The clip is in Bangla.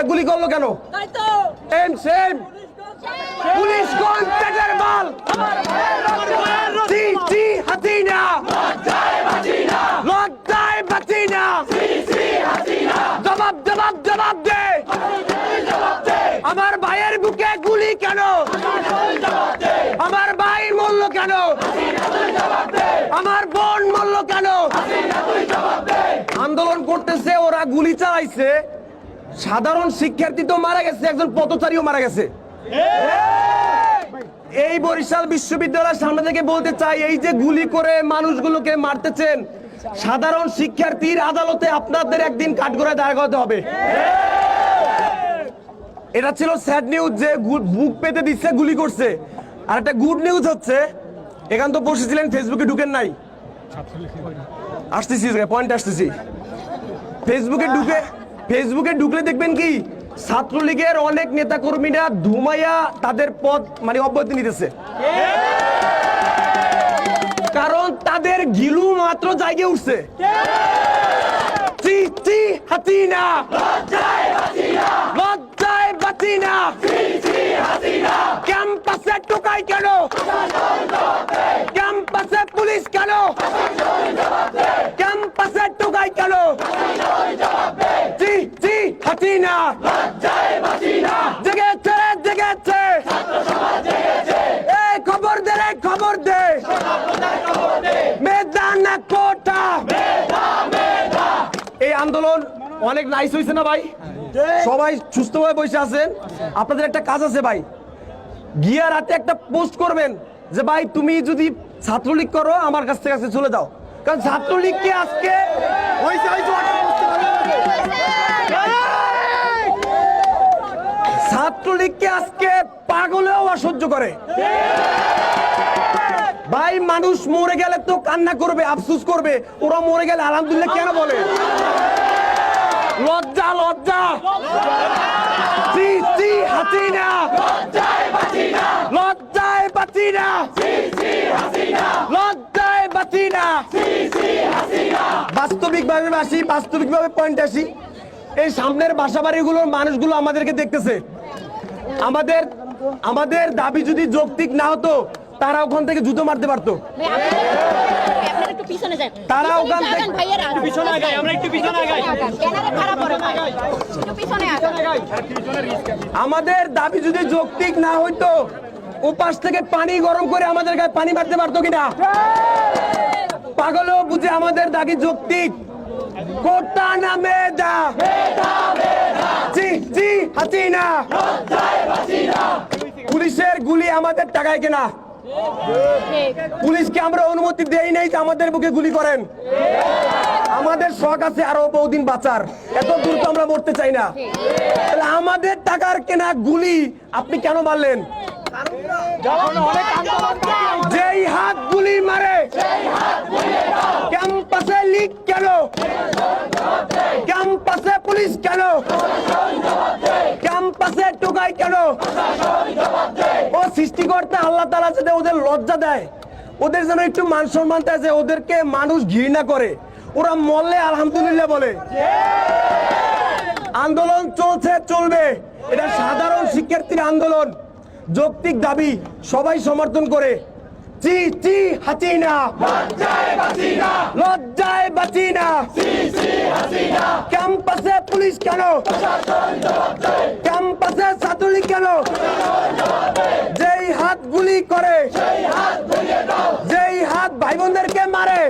তা গুলি করল কেন? সেম সেম পুলিশ কোন পেটের মাল জি জি হাসিনা লজ্জায় বাঁচি জবাব জবাব জবাব দে। আমার ভাইয়ের বুকে গুলি কেন? আমার ভাই মরল কেন? আমার বোন মরল কেন? আন্দোলন করতেছে ওরা গুলি চালাইছে। সাধারণ শিক্ষার্থী তো মারা গেছে, একজন পথচারীও মারা গেছে। এই বরিশাল বিশ্ববিদ্যালয়ের সামনে থেকে বলতে চাই, এই যে গুলি করে মানুষগুলোকে মারতেছেন, সাধারণ শিক্ষার্থীর আদালতে আপনাদের একদিন কাঠগড়ায় দাঁড় করাতে হবে। এটা ছিল স্যাড নিউজ যে বুক পেতে দিচ্ছে, গুলি করছে। আর একটা গুড নিউজ হচ্ছে, এখান তো বসেছিলেন ফেসবুকে ঢুকেন নাই। আসতেছি পয়েন্ট আসতেছি। ফেসবুকে ঢুকে ফেসবুকে ঢুকলে দেখবেন কি, ছাত্রলীগের অনেক নেতা কর্মীরা ধুমাইয়া তাদের পদ মানে অব্যাহতি নিতেছে। কারণ তাদের গিলু মাত্র জায়গায় উঠছে। ক্যাম্পাসে টোকাই কেন? ক্যাম্পাসে পুলিশ কেন ক্যাম্পাসে টোকাই কেন জি জি হাসিনা জেগেছে রে, জেগেছে এই খবর দে রে খবর দে। মেদানা কোটা। এই আন্দোলন অনেক নাইস হয়েছে না ভাই? সবাই সুস্থভাবে বসে আছেন। আপনাদের একটা কাজ আছে ভাই। গিয়া রাতে একটা পোস্ট করবেন যে ভাই তুমি যদি ছাত্রলীগ করো আমার কাছ থেকে চলে যাও। কারণ ছাত্রলীগকে আজকে হয়েছে, হয়েছে, ছাত্রলীগকে আজকে পাগলেও অসহ্য করে। ভাই, মানুষ মরে গেলে তো কান্না করবে, আফসুস করবে। ওরা মরে গেলে আলহামদুলিল্লাহ কেন বলে? লজ্জা লজ্জা। লজ্জায় লজ্জায় বাস্তবিক ভাবে আসি বাস্তবিক ভাবে পয়েন্ট আসি। এই সামনের বাসা বাড়িগুলোর মানুষগুলো আমাদেরকে দেখতেছে। আমাদের আমাদের দাবি যদি যৌক্তিক না হতো তারা ওখান থেকে জুতো মারতে পারতো। আপনারা একটু পিছনে যান। তারা ওখান থেকে- আমাদের দাবি যদি যৌক্তিক না হইতো উপাস থেকে পানি গরম করে আমাদের গায়ে পানি মারতে পারতো কিনা? পাগলও বুঝে আমাদের দাবি যৌক্তিক। কোটা না মেদা জি জি হাসিনা। পুলিশের গুলি আমাদের টাকায় কেনা। পুলিশকে আমরা অনুমতি দেই নাই যে আমাদের বুকে গুলি করেন। আমাদের শখ আছে আরও বহুদিন বাঁচার। এত দূর তো আমরা মরতে চাই না। তাহলে আমাদের টাকার কেনা গুলি আপনি কেন মারলেন? যেই হাত গুলি মারে ক্যাম্পাসে লিক কেন? ক্যাম্পাসে পুলিশ কেন? ক্যাম্পাসে টোকাই কেন? ও সৃষ্টিকর্তা আল্লাহ তালা যাতে ওদের লজ্জা দেয়, ওদের যেন একটু মান সম্মান যে ওদেরকে মানুষ ঘৃণা করে। ওরা মরলে আলহামদুলিল্লাহ বলে। আন্দোলন চলছে, চলবে। এটা সাধারণ শিক্ষার্থীর আন্দোলন, যৌক্তিক দাবি, সবাই সমর্থন করে। চি হাসিনা। লজ্জায় বাসিনা। ক্যাম্পাসে পুলিশ কেন? ক্যাম্পাসে সাতুলি কেন? যেই হাত গুলি করে যেই হাত ভাই বোনদেরকে মারে